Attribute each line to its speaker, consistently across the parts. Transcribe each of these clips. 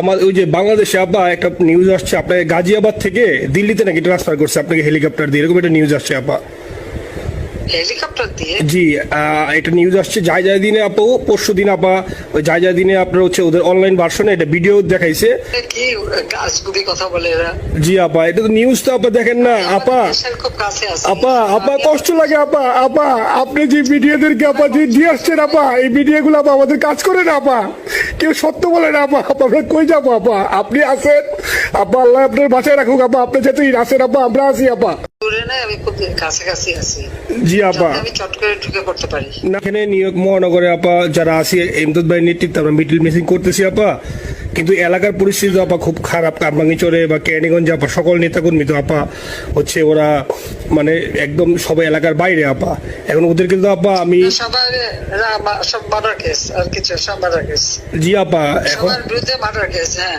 Speaker 1: আমার ওই যে বাংলাদেশে আপা একটা নিউজ আসছে আপনাকে গাজিয়াবাদ থেকে দিল্লিতে নাকি ট্রান্সফার করছে আপনাকে হেলিকপ্টার দিয়ে এরকম একটা নিউজ আসছে আপা
Speaker 2: হেলিকপ্টার দিয়ে?
Speaker 1: জি এটা নিউজ আসছে যাই যাই দিনে আপু পরশু দিন আপা ওই যাই যাই দিনে আপনার হচ্ছে ওদের অনলাইন ভার্সনে এটা ভিডিও দেখাইছে।
Speaker 2: কি গাছগুলি কথা বলে এরা?
Speaker 1: জি আপা এটা তো নিউজ তো আপা দেখেন না আপা আপা আপা কষ্ট লাগে আপা আপা আপনি যে ভিডিওদেরকে আপা যে দিয়ে আসছেন আপা এই ভিডিও গুলো আপা আমাদের কাজ করে না আপা কেউ সত্য বলে না আপা আমরা কই যাব আপা আপনি আছেন? আপা আল্লাহ আপনার বাসায় রাখুক আপা আপনি যেতেই আছেন আপা আমরা আছি আপা
Speaker 2: দূরে নাই আমি খুব কাছাকাছি আছি।
Speaker 1: জি আপা।
Speaker 2: আমি চট করে ঢুকে পড়তে পারি।
Speaker 1: না, এখানে নিউ মহানগরে আপা যারা আছি এমদাদ ভাই নেতৃত্বে আমরা মিডিল মিসিং করতেছি আপা। কিন্তু এলাকার পরিস্থিতি তো আপা খুব খারাপ। কারমাঙ্গিচরে বা ক্যানিগঞ্জে আপা সকল নেতাকর্মী তো আপা হচ্ছে ওরা মানে একদম সবাই এলাকার বাইরে আপা। এখন ওদেরকে তো আপা আমি জি আপা এখন
Speaker 2: বিরুদ্ধে মার্ডার কেস হ্যাঁ।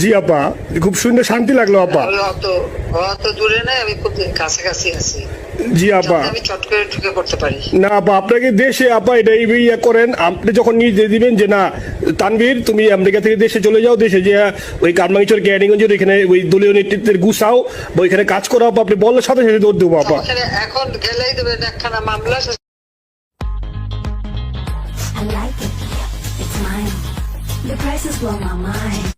Speaker 1: জি আপা। খুব শুনে শান্তি লাগল আপা।
Speaker 2: অত দূরে নাই আমি খুব কাছাকাছি আছি।
Speaker 1: জি আপা। না আপা আপনাকে দেশে আপা এটা এই ইয়ে করেন আপনি যখন নিজে দিবেন যে না তানভীর তুমি আমেরিকা থেকে দেশে চলে যাও দেশে যে ওই কারমাঙ্গিচর ক্যানিগঞ্জের ওইখানে ওই দলীয় নেতৃত্বের গুছাও বা ওইখানে কাজ করো আপা আপনি বললে সাথে সাথে দৌড় দেবো আপা।
Speaker 2: এখন গেলেই দেবেন একখানা মামলা
Speaker 3: I like it. It's mine. The prices blow my mind.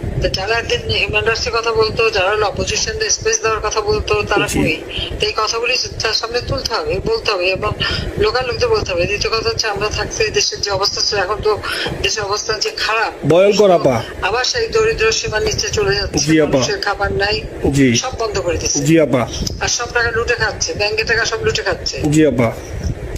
Speaker 2: যারা একদিন হিউম্যান কথা বলতো যারা অপোজিশন স্পেস দেওয়ার কথা বলতো তারা কই? তো এই কথাগুলি তার সামনে তুলতে হবে বলতে হবে এবং লোকাল লোকদের বলতে হবে। দ্বিতীয় কথা হচ্ছে আমরা থাকতে দেশের যে অবস্থা ছিল এখন তো দেশের অবস্থা যে খারাপ
Speaker 1: ভয়ঙ্কর আপা।
Speaker 2: আবার সেই দরিদ্র সীমার নিচে চলে যাচ্ছে। মানুষের খাবার নাই। সব বন্ধ করে দিচ্ছে।
Speaker 1: জি আপা।
Speaker 2: আর সব টাকা লুটে খাচ্ছে ব্যাংকের টাকা সব লুটে খাচ্ছে।
Speaker 1: জি আপা।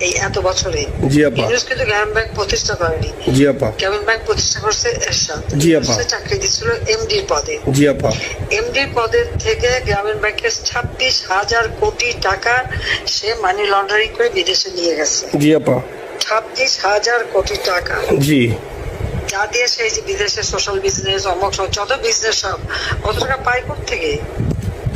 Speaker 2: এই এত বছরে
Speaker 1: জি, আপা।
Speaker 2: ইউনুস কিন্তু গ্রামীণ ব্যাংক প্রতিষ্ঠা করেনি।
Speaker 1: জি আপা।
Speaker 2: গ্রামীণ ব্যাংক প্রতিষ্ঠা করছে এরশাদ।
Speaker 1: জি, আপা।
Speaker 2: চাকরি এমডির পদে।
Speaker 1: জি আপা।
Speaker 2: এমডির পদের থেকে গ্রামীণ ব্যাংকের ছাব্বিশ হাজার কোটি টাকা সে মানি লন্ডারিং করে বিদেশে নিয়ে গেছে।
Speaker 1: জি আপা।
Speaker 2: ছাব্বিশ হাজার কোটি টাকা।
Speaker 1: জি।
Speaker 2: যা দিয়ে সেই যে বিদেশে সোশ্যাল বিজনেস অমক যত বিজনেস সব কত টাকা পায় থেকে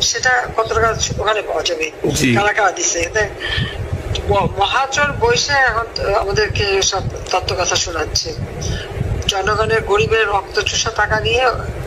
Speaker 2: সেটা কতটা টাকা ওখানে পাওয়া যাবে। কারা কারা দিচ্ছে দেখ, ম- মহাচর বৈশে এখন আমাদেরকে সব তত্ত্ব কথা শোনাচ্ছে। জনগণের গরিবের রক্ত চুষা টাকা নিয়ে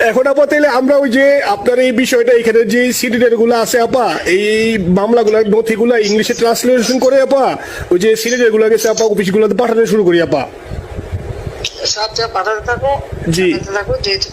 Speaker 1: এখন আপা তাহলে আমরা ওই যে আপনার এই বিষয়টা এখানে যে সিডিডেরগুলো আছে আপা এই মামলাগুলো নথিগুলো ইংলিশে ট্রান্সলেশন করে আপা ওই যে সিডিডেরগুলো গেছে আপা অফিসগুলোতে পাঠানো শুরু করি আপা
Speaker 2: সব যা পাঠাতে থাকো
Speaker 1: জি।
Speaker 2: থাকো যেহেতু